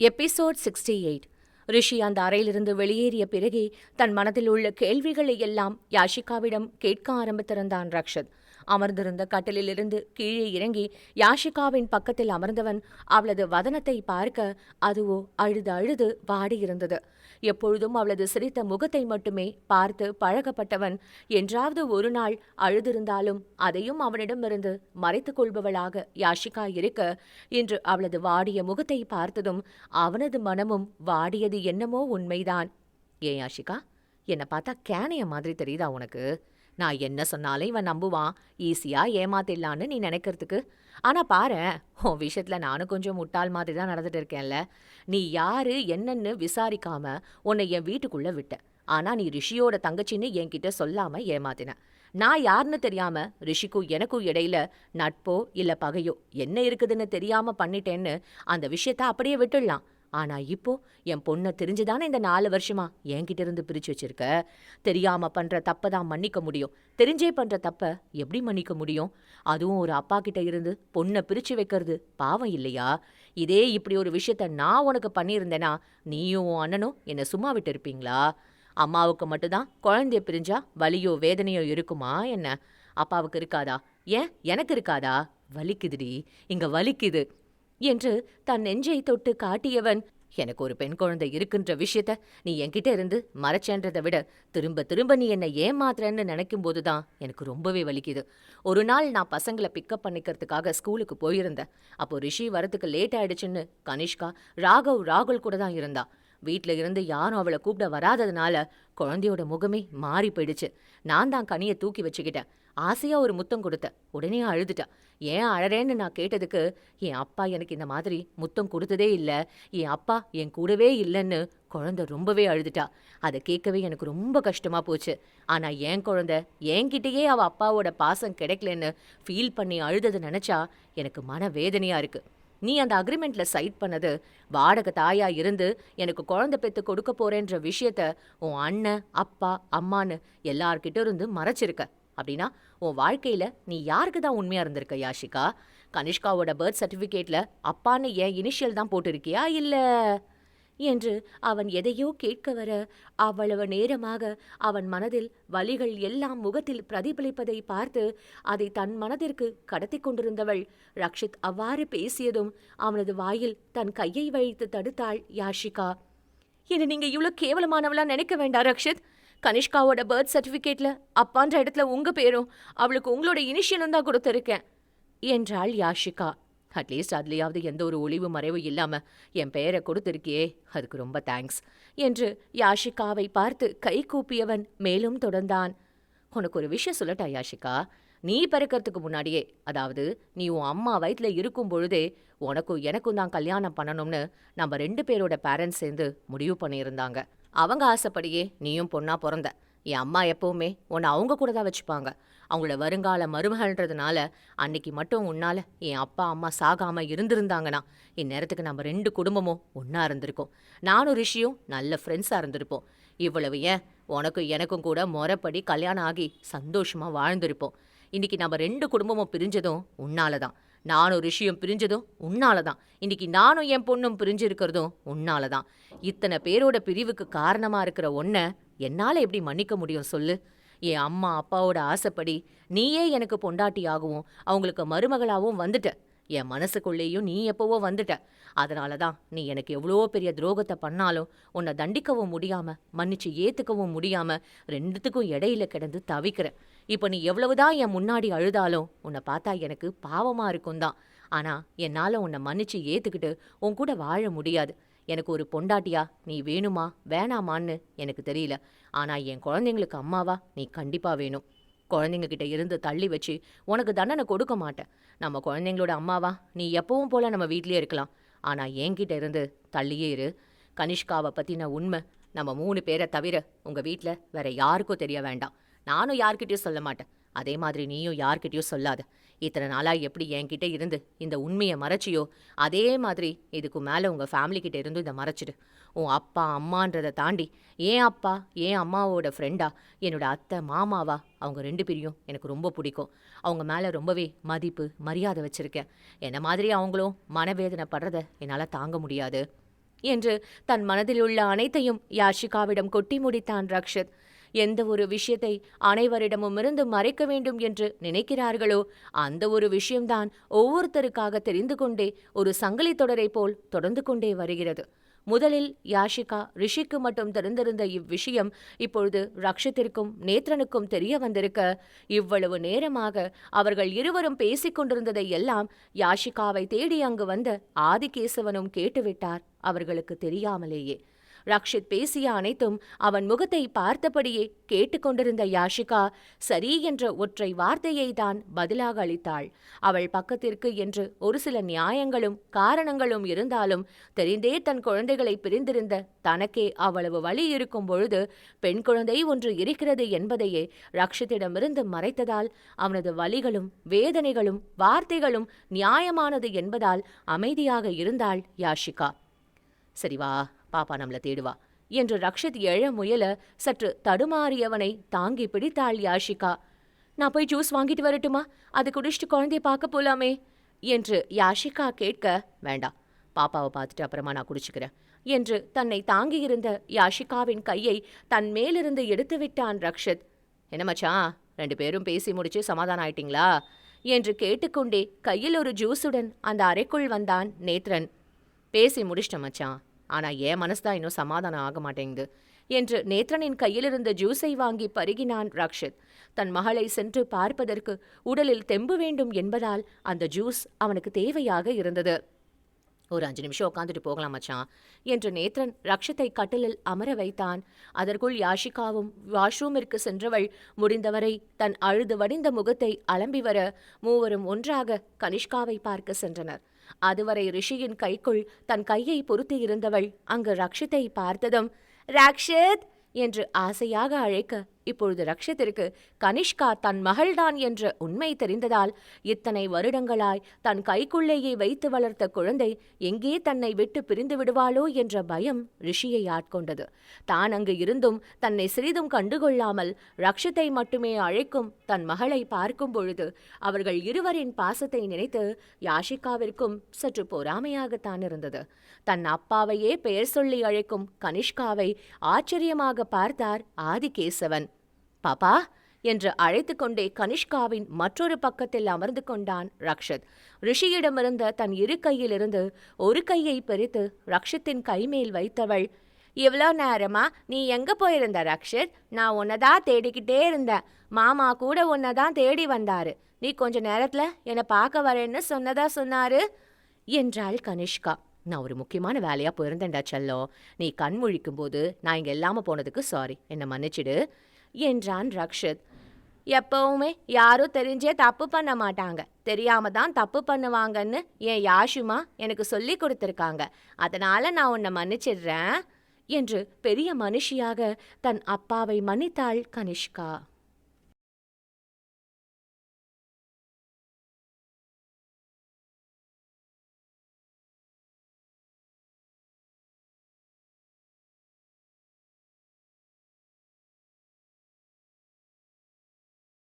Episode sixty eight. ரிஷி அந்த அறையிலிருந்து வெளியேறிய பிறகே தன் மனதில் உள்ள கேள்விகளை எல்லாம் யாஷிகாவிடம் கேட்க ஆரம்பித்திருந்தான் ரக்ஷத். அமர்ந்திருந்த கட்டிலிலிருந்து கீழே இறங்கி யாஷிகாவின் பக்கத்தில் அமர்ந்தவன் அவளது வதனத்தை பார்க்க அதுவோ அழுது அழுது வாடியிருந்தது. எப்பொழுதும் அவளது சிரித்த முகத்தை மட்டுமே பார்த்து பழகப்பட்டவன் என்றாவது ஒரு நாள் அழுதிருந்தாலும் அதையும் அவனிடமிருந்து மறைத்துக் கொள்பவளாக யாஷிகா இருக்க இன்று அவளது வாடிய முகத்தை பார்த்ததும் அவனது மனமும் வாடியது என்னமோ உண்மைதான். ஏன் யாஷிகா என்னை பார்த்தா கேனைய மாதிரி தெரியுதா உனக்கு? நான் என்ன சொன்னாலும் இவன் நம்புவான். ஈஸியா ஏமாத்திடலான்னு நீ நினைக்கிறதுக்கு. ஆனா பாரேன் உன் விஷயத்துல நானும் கொஞ்சம் முட்டாள் மாதிரி தான் நடந்துட்டு இருக்கேன்ல. நீ யாரு என்னன்னு விசாரிக்காம உன்னை என் வீட்டுக்குள்ள விட்ட. ஆனா நீ ரிஷியோட தங்கச்சின்னு என்கிட்ட சொல்லாம ஏமாத்தின. நான் யாருன்னு தெரியாம ரிஷிக்கும் எனக்கும் இடையில நட்போ இல்ல பகையோ என்ன இருக்குதுன்னு தெரியாம பண்ணிட்டேன்னு அந்த விஷயத்த அப்படியே விட்டுடலாம். ஆனா இப்போ என் பொண்ணை தெரிஞ்சுதானே இந்த நாலு வருஷமா என்கிட்ட இருந்து பிரிச்சு வச்சிருக்க? தெரியாம பண்ற தப்ப தான் மன்னிக்க முடியும். தெரிஞ்சே பண்ற தப்ப எப்படி மன்னிக்க முடியும்? அதுவும் ஒரு அப்பா கிட்ட இருந்து பொண்ணை பிரிச்சு வைக்கிறது பாவம் இல்லையா? இதே இப்படி ஒரு விஷயத்த நான் உனக்கு பண்ணியிருந்தேனா நீயும் உன் அண்ணனும் என்னை சும்மா விட்டு இருப்பீங்களா அம்மாவுக்கு மட்டும்தான் குழந்தைய பிரிஞ்சா வலியோ வேதனையோ இருக்குமா என்ன? அப்பாவுக்கு இருக்காதா? ஏன்? எனக்கு இருக்காதா? வலிக்குதுடி. இங்க வலிக்குது. என்று தன் நெஞ்சை தொட்டு காட்டியவன் எனக்கு ஒரு பெண் குழந்தை இருக்குன்ற விஷயத்த நீ என்கிட்ட இருந்து மறைச்சேன்றதை விட திரும்ப திரும்ப நீ என்னை ஏமாத்துறன்னு நினைக்கும் போதுதான் எனக்கு ரொம்பவே வலிக்குது. ஒரு நாள் நான் பசங்களை பிக்கப் பண்ணிக்கிறதுக்காக ஸ்கூலுக்கு போயிருந்தேன். அப்போ ரிஷி வரத்துக்கு லேட் ஆயிடுச்சுன்னு கனிஷ்கா ராகவ் ராகுல் கூட தான் இருந்தா. வீட்ல இருந்து யாரும் அவளை கூப்பிட வராததுனால குழந்தையோட முகமே மாறி போயிடுச்சு. நான் தான் கனியை தூக்கி வச்சுக்கிட்டேன். ஆசையாக ஒரு முத்தம் கொடுத்தேன். உடனே அழுதுட்டா. ஏன் அழறேன்னு நான் கேட்டதுக்கு என் அப்பா எனக்கு இந்த மாதிரி முத்தம் கொடுத்ததே இல்லை. என் அப்பா என் கூடவே இல்லைன்னு குழந்தை ரொம்பவே அழுதுட்டா. அதை கேட்கவே எனக்கு ரொம்ப கஷ்டமா போச்சு. ஆனா என் குழந்தை என்கிட்டயே அவள் அப்பாவோட பாசம் கிடைக்கலன்னு ஃபீல் பண்ணி அழுததை நினைச்சா எனக்கு மன வேதனையா இருக்கு. நீ அந்த அக்ரிமெண்ட்ல சைட் பண்ணது வாடகை தாயா இருந்து எனக்கு குழந்தை பெத்து கொடுக்க போறேன்ற விஷயத்த உன் அண்ணன் அப்பா அம்மான்னு எல்லார்கிட்ட இருந்து மறைச்சிருக்க. அப்படின்னா உன் வாழ்க்கையில நீ யாருக்கு தான் உண்மையா இருந்திருக்க யாஷிகா? கனிஷ்காவோட பர்த் சர்டிஃபிகேட்ல அப்பான்னு என் இனிஷியல் தான் போட்டிருக்கியா இல்லை என்று அவன் எதையோ கேட்க வர அவ்வளவு நேரமாக அவன் மனதில் வலிகள் எல்லாம் முகத்தில் பிரதிபலிப்பதை பார்த்து அதை தன் மனதிற்கு கடத்தி கொண்டிருந்தவள் ரக்ஷித் அவ்வாறு பேசியதும் அவனது வாயில் தன் கையை வைத்து தடுத்தாள் யாஷிகா. என்னை நீங்க இவ்ளோ கேவலமானவளா நினைக்க வேண்டாம் ரக்ஷித். கனிஷ்காவோட பர்த் சர்டிபிகேட்ல அப்பான்ற இடத்துல உங்க பேரும் அவளுக்கு உங்களோட இனிஷியலும் தான் கொடுத்துருக்கேன் என்றாள் யாஷிகா. அட்லீஸ்ட் அதுலயாவது எந்த ஒரு ஒளிவு மறைவு இல்லாம என் பெயரை கொடுத்திருக்கியே அதுக்கு ரொம்ப தேங்க்ஸ் என்று யாஷிகாவை பார்த்து கை கூப்பியவன் மேலும் தொடர்ந்தான். உனக்கு ஒரு விஷயம் சொல்லட்டா யாஷிகா? நீ பிறக்கறதுக்கு முன்னாடியே அதாவது நீ உன் அம்மா வயித்துல இருக்கும் பொழுதே உனக்கும் எனக்கும் தான் கல்யாணம் பண்ணணும்னு நம்ம ரெண்டு பேரோட பேரண்ட்ஸ் சேர்ந்து முடிவு பண்ணியிருந்தாங்க. அவங்க ஆசைப்படியே நீயும் பொண்ணா பிறந்த. என் அம்மா எப்பவுமே உன்னை அவங்க கூட தான் வச்சுப்பாங்க. அவங்களோட வருங்கால மருமகள்ன்றதுனால அன்னைக்கு மட்டும் உன்னால் என் அப்பா அம்மா சாகாமல் இருந்திருந்தாங்கன்னா இந்நேரத்துக்கு நம்ம ரெண்டு குடும்பமும் ஒன்றா இருந்திருக்கோம். நானும் ரிஷியும் நல்ல ஃப்ரெண்ட்ஸாக இருந்திருப்போம். இவ்வளவு ஏன்? உனக்கும் எனக்கும் கூட முறைப்படி கல்யாணம் ஆகி சந்தோஷமாக வாழ்ந்திருப்போம். இன்னைக்கு நம்ம ரெண்டு குடும்பமும் பிரிஞ்சதும் உன்னால தான் நானும் ரிஷியும் பிரிஞ்சதும் உன்னால தான் இன்னைக்கு நானும் என் பொண்ணும் பிரிஞ்சிருக்கிறதும் உன்னால தான் இத்தனை பேரோட பிரிவுக்கு காரணமாக இருக்கிற ஒன்றை என்னால் எப்படி மன்னிக்க முடியும் சொல்லு? என் அம்மா அப்பாவோட ஆசைப்படி நீயே எனக்கு பொண்டாட்டியாகவும் அவங்களுக்கு மருமகளாகவும் வந்துட்ட. என் மனசுக்குள்ளேயும் நீ எப்பவோ வந்துட்ட. அதனால தான் நீ எனக்கு எவ்வளோ பெரிய துரோகத்தை பண்ணாலும் உன்னை தண்டிக்கவும் முடியாம மன்னிச்சு ஏற்றுக்கவும் முடியாமல் ரெண்டுத்துக்கும் இடையில கிடந்து தவிக்கிற. இப்போ நீ எவ்வளவுதான் என் முன்னாடி அழுதாலும் உன்னை பார்த்தா எனக்கு பாவமாக இருக்கும் தான் ஆனால் என்னால் உன்னை மன்னிச்சு ஏற்றுக்கிட்டு உன் கூட வாழ முடியாது. எனக்கு ஒரு பொண்டாட்டியா நீ வேணுமா வேணாமான்னு எனக்கு தெரியல. ஆனால் என் குழந்தைங்களுக்கு அம்மாவா நீ கண்டிப்பாக வேணும். குழந்தைங்ககிட்ட இருந்து தள்ளி வச்சு உனக்கு தண்டனை கொடுக்க மாட்டேன். நம்ம குழந்தைங்களோட அம்மாவா நீ எப்பவும் போல நம்ம வீட்லேயே இருக்கலாம். ஆனால் என்கிட்ட இருந்து தள்ளியே இரு. கனிஷ்காவை பற்றின உண்மை நம்ம மூணு பேரை தவிர உங்கள் வீட்டில் வேற யாருக்கும் தெரிய வேண்டாம். நானும் யார்கிட்டயும் சொல்ல மாட்டேன். அதே மாதிரி நீயும் யார்கிட்டயும் சொல்லாத. இத்தனை நாளாக எப்படி என்கிட்ட இருந்து இந்த உண்மையை மறைச்சியோ? அதே மாதிரி இதுக்கு மேலே உங்கள் ஃபேமிலிக்கிட்ட இருந்து இதை மறைச்சிடு. உன் அப்பா அம்மான்றதை தாண்டி ஏன் அப்பா ஏன் அம்மாவோட ஃப்ரெண்டா என்னோட அத்தை மாமாவா அவங்க ரெண்டு பேரையும் எனக்கு ரொம்ப பிடிக்கும். அவங்க மேலே ரொம்பவே மதிப்பு மரியாதை வச்சுருக்கேன். என்ன மாதிரி அவங்களும் மனவேதனை படுறத என்னால் தாங்க முடியாது. என்று தன் மனதில் உள்ள அனைத்தையும் யாஷிகாவிடம் கொட்டி முடித்தான் ரக்ஷத். எந்த ஒரு விஷயத்தை அனைவரிடமும் இருந்து மறைக்க வேண்டும் என்று நினைக்கிறார்களோ அந்த ஒரு விஷயம்தான் ஒவ்வொருத்தருக்காக தெரிந்து கொண்டே ஒரு சங்கிலி தொடரை போல் தொடர்ந்து கொண்டே வருகிறது. முதலில் யாஷிகா ரிஷிக்கு மட்டும் தெரிந்திருந்த இவ்விஷயம் இப்பொழுது ரக்ஷத்திற்கும் நேத்ரனுக்கும் தெரிய வந்திருக்க இவ்வளவு நேரமாக அவர்கள் இருவரும் பேசிக் கொண்டிருந்ததை எல்லாம் யாஷிகாவை தேடி அங்கு வந்த ஆதிகேசவனும் கேட்டுவிட்டார் அவர்களுக்கு தெரியாமலேயே. ரக்ஷித் பேசிய அனைத்தும் அவன் முகத்தை பார்த்தபடியே கேட்டுக்கொண்டிருந்த யாஷிகா சரி என்ற ஒற்றை வார்த்தையை தான் பதிலாக அளித்தாள். அவள் பக்கத்திற்கு என்று ஒரு சில நியாயங்களும் காரணங்களும் இருந்தாலும் தெரிந்தே தன் குழந்தைகளை பிரிந்திருந்த தனக்கே அவ்வளவு வழி இருக்கும் பொழுது பெண் குழந்தை ஒன்று இருக்கிறது என்பதையே ரக்ஷித்திடமிருந்து மறைத்ததால் அவனது வழிகளும் வேதனைகளும் வார்த்தைகளும் நியாயமானது என்பதால் அமைதியாக இருந்தாள் யாஷிகா. சரிவா பாப்பா நம்மள தேடுவா. என்று ரக்ஷித் எழ முயல சற்று தடுமாறியவனை தாங்கி பிடித்தாள் யாஷிகா. நான் போய் ஜூஸ் வாங்கிட்டு வரட்டுமா? அது குடிச்சிட்டு குழந்தைய பார்க்க போலாமே என்று யாஷிகா கேட்க வேண்டாம் பாப்பாவை பார்த்துட்டு அப்புறமா நான் குடிச்சுக்கிறேன் என்று தன்னை தாங்கியிருந்த யாஷிகாவின் கையை தன் மேலிருந்து எடுத்து விட்டான் ரக்ஷித். என்ன மச்சான் ரெண்டு பேரும் பேசி முடிச்சு சமாதானம் ஆயிட்டீங்களா? என்று கேட்டுக்கொண்டே கையில் ஒரு ஜூஸுடன் அந்த அறைக்குள் வந்தான் நேத்ரன். பேசி முடிச்சிட்டேன் மச்சான் ஆனா என் மனசு தான் இன்னும் சமாதானம் ஆக மாட்டேங்குது என்று நேத்ரனின் கையிலிருந்த ஜூஸை வாங்கி பருகினான் ரக்ஷித். தன் மகளை சென்று பார்ப்பதற்கு உடலில் தெம்பு வேண்டும் என்பதால் அந்த ஜூஸ் அவனுக்கு தேவையாக இருந்தது. ஒரு அஞ்சு நிமிஷம் உட்காந்துட்டு போகலாம் மச்சான் என்று நேத்ரன் ரக்ஷத்தை கட்டிலில் அமர வைத்தான். அதற்குள் யாஷிகாவும் வாஷ்ரூமிற்கு சென்றவள் முடிந்தவரை தன் அழுது வடிந்த முகத்தை அலம்பி வர மூவரும் ஒன்றாக கனிஷ்காவை பார்க்க சென்றனர். அதுவரை ரிஷியின் கைக்குள் தன் கையை பொருத்தி இருந்தவள் அங்கு ரக்ஷித்தை பார்த்ததும் ரக்ஷித்! என்று ஆசையாக அழைக்க இப்பொழுது ரக்ஷத்திற்கு கனிஷ்கா தன் மகள்தான் என்ற உண்மை தெரிந்ததால் இத்தனை வருடங்களாய் தன் கைக்குள்ளேயே வைத்து வளர்த்த குழந்தை எங்கே தன்னை விட்டு பிரிந்து விடுவாளோ என்ற பயம் ரிஷியை ஆட்கொண்டது. தான் அங்கு இருந்தும் தன்னை சிறிதும் கண்டுகொள்ளாமல் ரக்ஷத்தை மட்டுமே அழைக்கும் தன் மகளை பார்க்கும் பொழுது அவர்கள் இருவரின் பாசத்தை நினைத்து யாஷிகாவிற்கும் சற்று பொறாமையாகத்தான் இருந்தது. தன் அப்பாவையே பெயர் சொல்லி அழைக்கும் கனிஷ்காவை ஆச்சரியமாக பார்த்தார் ஆதிகேசவன். பாப்பா என்று அழைத்து கொண்டே கனிஷ்காவின் மற்றொரு பக்கத்தில் அமர்ந்து கொண்டான் ரக்ஷத். ரிஷியிடமிருந்த தன் இரு கையிலிருந்து ஒரு கையை பிரித்து ரக்ஷத்தின் கைமேல் வைத்தவள் இவ்வளோ நேரமா? நீ எங்க போயிருந்த ரக்ஷித்? நான் உன்னதான் தேடிக்கிட்டே இருந்தேன். மாமா கூட உன்னதான் தேடி வந்தாரு. நீ கொஞ்ச நேரத்துல என்னை பார்க்க வரேன்னு சொன்னதா சொன்னாரு? என்றாள் கனிஷ்கா. நான் ஒரு முக்கியமான வேலையா போயிருந்தேன்டா செல்லோ. நீ கண் முழிக்கும் போது நான் இங்க இல்லாமல் போனதுக்கு சாரி. என்னை மன்னிச்சிடு. என்றான் ரக்ஷித். எப்பவுமே யாரும் தெரிஞ்சே தப்பு பண்ண மாட்டாங்க. தெரியாம தான் தப்பு பண்ணுவாங்கன்னு என் யாஷுமா எனக்கு சொல்லி கொடுத்துருக்காங்க. அதனால நான் உன்னை மன்னிச்சிடுறேன் என்று பெரிய மனுஷியாக தன் அப்பாவை மன்னித்தாள் கனிஷ்கா.